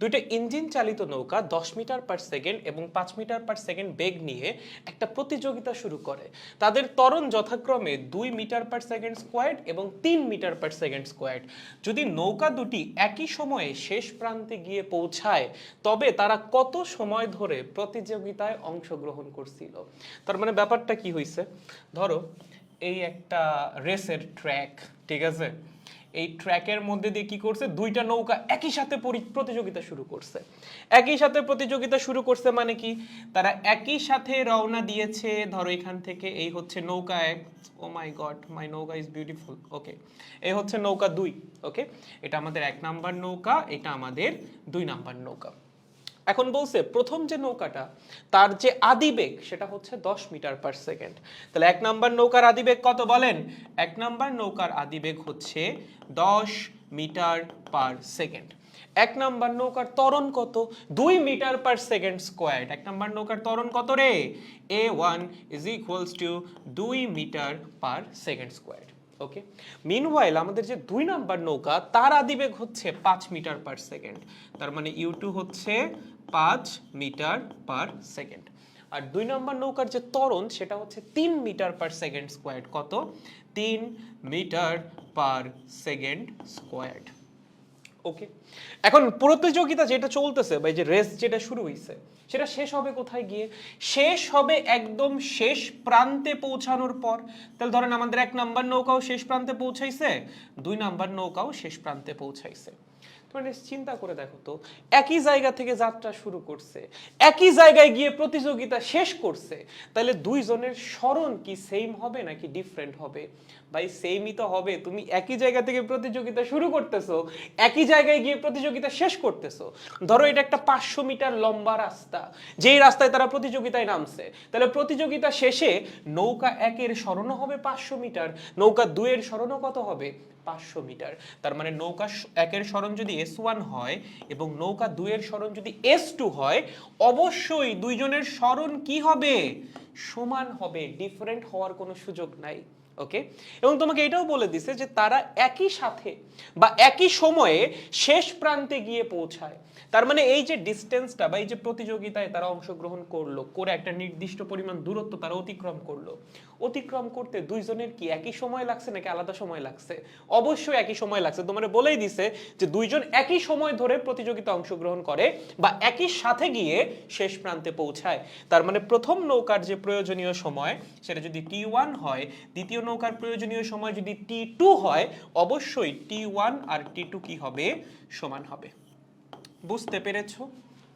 দুইটা ইঞ্জিন চালিত নৌকা দশ মিটার পার সেকেন্ড এবং পাঁচ মিটার পার সেকেন্ড বেগ নিয়ে একটা প্রতিযোগিতা শুরু করে। তাদের ত্বরণ যথাক্রমে দুই মিটার পার সেকেন্ড স্কোয়ার্ড এবং তিন মিটার পার সেকেন্ড স্কোয়ার্ড যদি নৌকা দুটি একই সময়ে শেষ প্রান্তে গিয়ে পৌঁছায়, তবে তারা কত সময় ধরে প্রতিযোগিতায় অংশগ্রহণ করছিল? তার মানে ব্যাপারটা কি হয়েছে ধরো, এই একটা রেসের ট্র্যাক ঠিক আছে? এই ট্র্যাকের মধ্যে দিয়ে কি করছে? দুইটা নৌকা একই সাথে পরি- প্রতিযোগিতা শুরু করছে। একই সাথে প্রতিযোগিতা শুরু করছে মানে কি? তারা একই সাথে রওনা দিয়েছে। ধরো এখান থেকে এই হচ্ছে নৌকা এক, ও মাই গড, মাই নৌকা ইজ বিউটিফুল। ওকে, এই হচ্ছে নৌকা দুই, ওকে? এটা আমাদের এক নাম্বার নৌকা, এটা আমাদের দুই নাম্বার নৌকা। এখন বলছে, প্রথম যে নৌকাটা, তার যে আদিবেগ সেটা হচ্ছে দশ মিটার পার সেকেন্ড তাহলে এক নাম্বার নৌকার আদিবেগ কত বলেন? এক নাম্বার নৌকার আদিবেগ হচ্ছে দশ মিটার পার সেকেন্ড এক নাম্বার নৌকার ত্বরণ কত? দুই মিটার পার সেকেন্ড স্কোয়ার এক নাম্বার নৌকার ত্বরণ কত রে? A one is equals to দুই meter per second square okay meanwhile আমাদের যে দুই নাম্বার নৌকা, তার আদিবেগ হচ্ছে পাঁচ মিটার পার সেকেন্ড তার মানে ইউটু হচ্ছে পাঁচ মিটার পার সেকেন্ড আর দুই নম্বর নৌকার যে ত্বরণ, সেটা হচ্ছে তিন মিটার পার সেকেন্ড স্কোয়ার্ড কত? তিন meter per second square okay এখন প্রতিযোগিতা যেটা চলতেছে বা যে রেস যেটা শুরু হয়েছে সেটা শেষ হবে কোথায় গিয়ে? শেষ হবে একদম শেষ প্রান্তে পৌঁছানোর পর। তাহলে ধরেন আমাদের এক নাম্বার নৌকাও শেষ প্রান্তে পৌঁছাইছে, দুই নাম্বার নৌকাও শেষ প্রান্তে পৌঁছাইছে। তোমরা চিন্তা করে দেখো তো, একই জায়গা থেকে যাত্রা শুরু করছে, একই জায়গায় গিয়ে প্রতিযোগিতা শেষ করছে, তাহলে দুইজনের স্মরণ কি সেম হবে নাকি ডিফারেন্ট হবে? ভাই সেমই তো হবে, তুমি একই জায়গা থেকে প্রতিযোগিতা শুরু করতেছো, একই জায়গায় গিয়ে প্রতিযোগিতা শেষ করতেছো। ধরো এটা একটা পাঁচশো মিটার লম্বা রাস্তা, যেই রাস্তায় তারা প্রতিযোগিতায় নামছে, তাহলে প্রতিযোগিতা শেষে নৌকা একের স্মরণও হবে পাঁচশো মিটার, নৌকা দুয়ের স্মরণও কত হবে? পাঁচশো মিটার, তার মানে নৌকা একের স্মরণ যদি এস ওয়ান হয় এবং নৌকা দুয়ের সরণ যদি এস টু হয়, অবশ্যই দুইজনের সরণ কি হবে? সমান হবে ডিফারেন্ট হওয়ার কোনো সুযোগ নাই। ওকে? এবং তোমাকে এটাও বলে দিছে যে তারা একই সাথে বা একই সময়ে শেষ প্রান্তে গিয়ে পৌঁছায়। তার মানে এই যে ডিস্টেন্সটা বা এই যে প্রতিযোগিতায় তারা অংশগ্রহণ করল, করে একটা নির্দিষ্ট পরিমাণ দূরত্ব তারা অতিক্রম করল। অতিক্রম করতে দুইজনের কি একই সময় লাগছে নাকি আলাদা সময় লাগছে? অবশ্যই একই সময় লাগছে। তোমার বলেই দিছে যে দুইজন একই সময় ধরে প্রতিযোগিতা অংশগ্রহণ করে বা একই সাথে গিয়ে শেষ প্রান্তে পৌঁছায়। তার মানে প্রথম নৌকার যে প্রয়োজনীয় সময়, সেটা যদি টি ওয়ান হয়, দ্বিতীয় নৌকার প্রয়োজনীয় সময় যদি টি টু হয়, অবশ্যই টি ওয়ান আর টি টু কি হবে? সমান হবে। বুঝতে পেরেছ?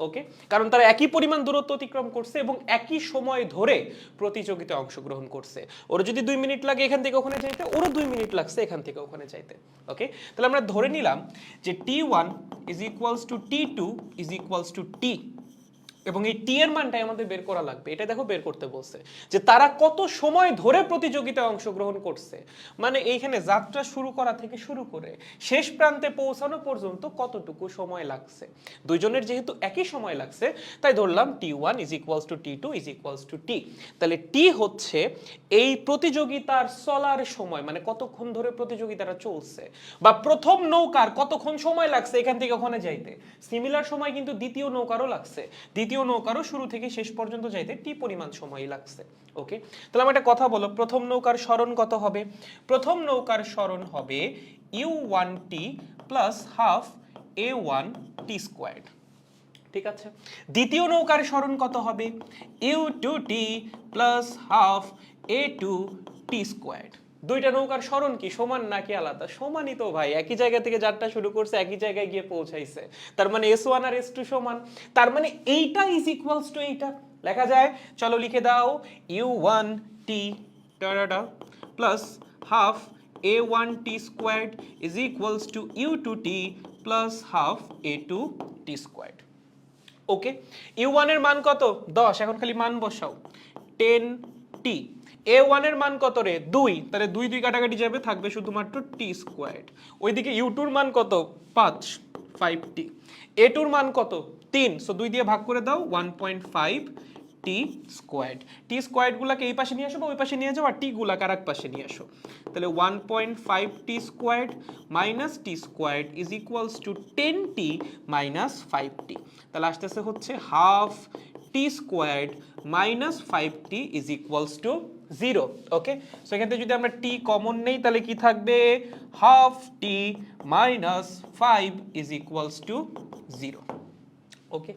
ওকে কারণ তারা একই পরিমাণ দূরত্ব অতিক্রম করছে এবং একই সময় ধরে প্রতিযোগিতায় অংশগ্রহণ করছে। ওর যদি দুই মিনিট লাগে এখান থেকে ওখানে যাইতে, ওরও দুই মিনিট লাগছে এখান থেকে ওখানে যাইতে। ওকে তাহলে আমরা ধরে নিলাম যে T one is equals to T two is equals to T এবং এই টি এর মানটাই আমাদের বের করা লাগবে। এটা দেখো বের করতে বলছে। যে তারা কত সময় ধরে প্রতিযোগিতায় অংশগ্রহণ করছে। মানে এইখানে যাত্রা শুরু করা থেকে শুরু করে শেষ প্রান্তে পৌঁছানো পর্যন্ত কতটুকু সময় লাগছে। দুইজনের যেহেতু একই সময় লাগছে, তাই ধরলাম T one is equals to T two is equals to T তাহলে টি হচ্ছে এই প্রতিযোগিতার চলার সময় মানে কতক্ষণ ধরে প্রতিযোগিতাটা চলছে। বা প্রথম নৌকার কতক্ষণ সময় লাগছে এখান থেকে ওখানে যাইতে। সিমিলার সময় কিন্তু দ্বিতীয় নৌকারও লাগছে। দ্বিতীয় নৌকারও শুরু থেকে শেষ পর্যন্ত যাইতে টি পরিমাণ সময়ই লাগছে। ওকে তাহলে আমার একটা কথা বলো, প্রথম নৌকার স্মরণ কত হবে? প্রথম নৌকার স্মরণ হবে U one T plus half A one T squared ঠিক আছে? দ্বিতীয় নৌকার স্মরণ কত হবে? U two T plus half A two T squared দুইটা নৌকার স্মরণ কি? সমান নাকি আলাদা? সমানই তো ভাই। একই জায়গা থেকে যাত্রা শুরু করছে, একই জায়গায় গিয়ে পৌঁছাইছে। তার মানে এস ওয়ান আর এস টু সমান। তার মানে এইটা ইজ ইকুয়ালস টু এইটা। লেখা যায়, চলো লিখে দাও u one t tata plus half a one t squared is equals to u two t plus half a two t squared okay u ওয়ানের মান কত? দশ। এখন খালি মান বসাও। টেন টি এ ওয়ানের মান কত রে? দুই। তাহলে দুই দুই কাটাকাটি যাবে, থাকবে শুধুমাত্র টি স্কোয়ার্ড ওইদিকে ইউ টুর মান কত? পাঁচ ফাইভ টি এ টুর মান কত? তিন। সো দুই দিয়ে ভাগ করে দাও one point five t squared t স্কোয়ার্ডগুলোকে এই পাশে নিয়ে আসো বা ওই পাশে নিয়ে যাও, আর টি গুলাকে আর এক পাশে নিয়ে আসো। তাহলে one point five t squared minus t squared is equals to ten t minus five t তাহলে আসতেছে হচ্ছে half t squared minus five t is equals to zero okay so এখান থেকে যদি আমরা টি কমন নেই, তাহলে কি থাকবে? Half t minus five is equals to zero okay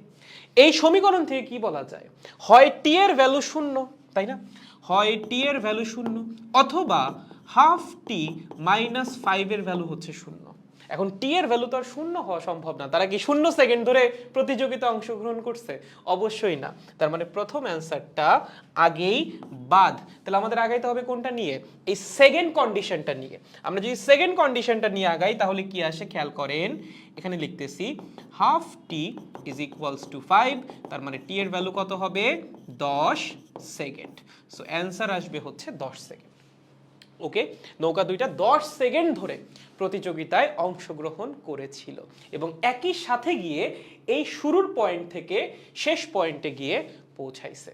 এই সমীকরণ থেকে কি বলা যায়? হয় টি এর ভ্যালু শূন্য, তাই না? হয় টি এর ভ্যালু শূন্য, অথবা হাফ টি মাইনাস ফাইভের ভ্যালু হচ্ছে শূন্য। এখন টি এর ভ্যালু তো আর শূন্য হওয়া সম্ভব না। তারা কি শূন্য সেকেন্ড ধরে প্রতিযোগিতা অংশগ্রহণ করছে? অবশ্যই না। তার মানে প্রথম অ্যান্সারটা আগেই বাদ। তাহলে আমাদের আগাইতে হবে কোনটা নিয়ে? এই সেকেন্ড কন্ডিশনটা নিয়ে। আমরা যদি সেকেন্ড কন্ডিশনটা নিয়ে আগাই, তাহলে কি আসে? খেয়াল করেন, এখানে লিখতেছি half t is equals to five তার মানে টি এর ভ্যালু কত হবে? দশ সেকেন্ড সো অ্যান্সার আসবে হচ্ছে দশ সেকেন্ড ওকে? নৌকা দুইটা দশ সেকেন্ড ধরে প্রতিযোগিতায় অংশগ্রহণ করেছিল। এবং একই সাথে গিয়ে এই শুরুর পয়েন্ট থেকে শেষ পয়েন্টে গিয়ে পৌঁছাইছে।